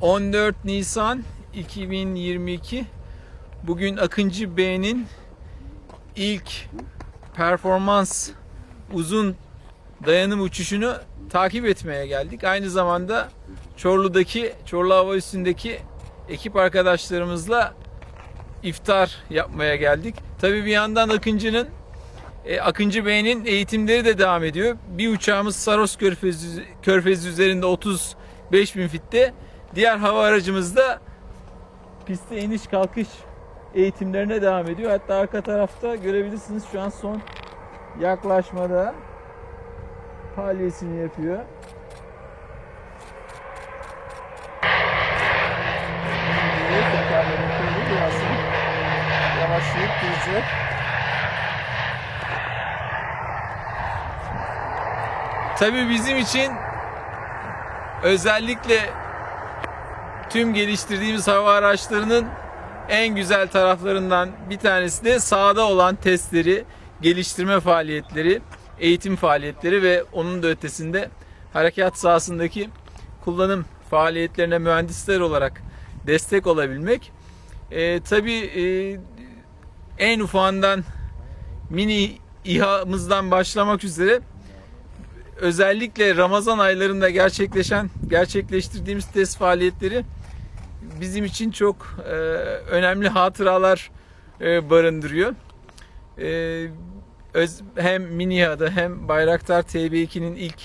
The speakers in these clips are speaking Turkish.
14 Nisan 2022 Bugün Akıncı Bey'in ilk performans uzun dayanım uçuşunu takip etmeye geldik. Aynı zamanda Çorlu'daki, Çorlu Hava Üssü'ndeki ekip arkadaşlarımızla iftar yapmaya geldik. Tabii bir yandan Akıncı'nın e, Akıncı Bey'in eğitimleri de devam ediyor. Bir uçağımız Saros Körfezi, Körfezi üzerinde 35 bin fitte. Diğer hava aracımız da piste iniş kalkış eğitimlerine devam ediyor. Hatta arka tarafta görebilirsiniz şu an son yaklaşmada palyesini yapıyor. Yavaşlayıp duracak. Tabii bizim için özellikle tüm geliştirdiğimiz hava araçlarının en güzel taraflarından bir tanesi de sahada olan testleri, geliştirme faaliyetleri, eğitim faaliyetleri ve onun da ötesinde harekat sahasındaki kullanım faaliyetlerine mühendisler olarak destek olabilmek. Ee, tabii e, en ufağından mini İHA'mızdan başlamak üzere özellikle Ramazan aylarında gerçekleşen gerçekleştirdiğimiz test faaliyetleri bizim için çok e, önemli hatıralar e, barındırıyor. E, öz, hem Minia'da hem Bayraktar TB2'nin ilk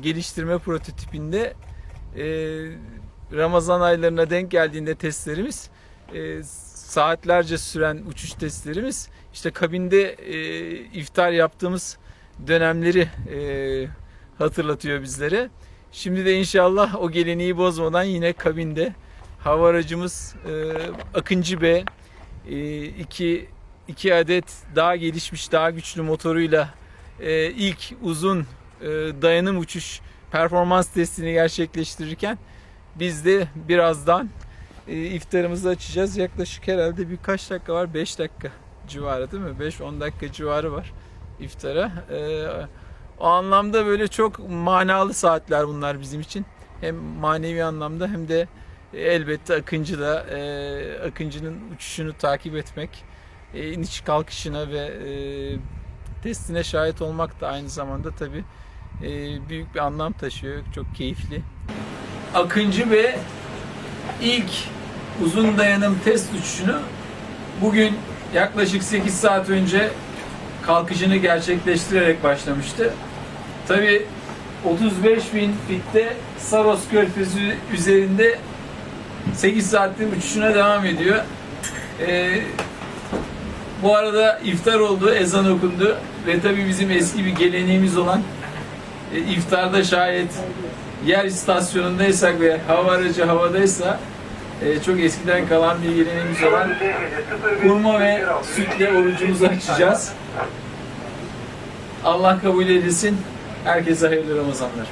geliştirme prototipinde e, Ramazan aylarına denk geldiğinde testlerimiz e, saatlerce süren uçuş testlerimiz işte kabinde e, iftar yaptığımız dönemleri e, hatırlatıyor bizlere. Şimdi de inşallah o geleneği bozmadan yine kabinde hava aracımız e, Akıncı B e, iki, iki adet daha gelişmiş daha güçlü motoruyla e, ilk uzun e, dayanım uçuş performans testini gerçekleştirirken biz de birazdan e, iftarımızı açacağız. Yaklaşık herhalde birkaç dakika var. 5 dakika civarı değil mi? 5-10 dakika civarı var iftara. E, o anlamda böyle çok manalı saatler bunlar bizim için. Hem manevi anlamda hem de elbette Akıncı'da e, Akıncı'nın uçuşunu takip etmek, e, iniş kalkışına ve e, testine şahit olmak da aynı zamanda tabii e, büyük bir anlam taşıyor. Çok keyifli. Akıncı ve ilk uzun dayanım test uçuşunu bugün yaklaşık 8 saat önce kalkışını gerçekleştirerek başlamıştı. Tabi 35 bin fitte Saros Körfezi üzerinde 8 saattir uçuşuna devam ediyor. Ee, bu arada iftar oldu, ezan okundu ve tabi bizim eski bir geleneğimiz olan e, iftarda şayet yer istasyonundaysak ve hava aracı havadaysa e, çok eskiden kalan bir geleneğimiz olan hurma ve sütle orucumuzu açacağız. Allah kabul edilsin. Herkese hayırlı Ramazanlar.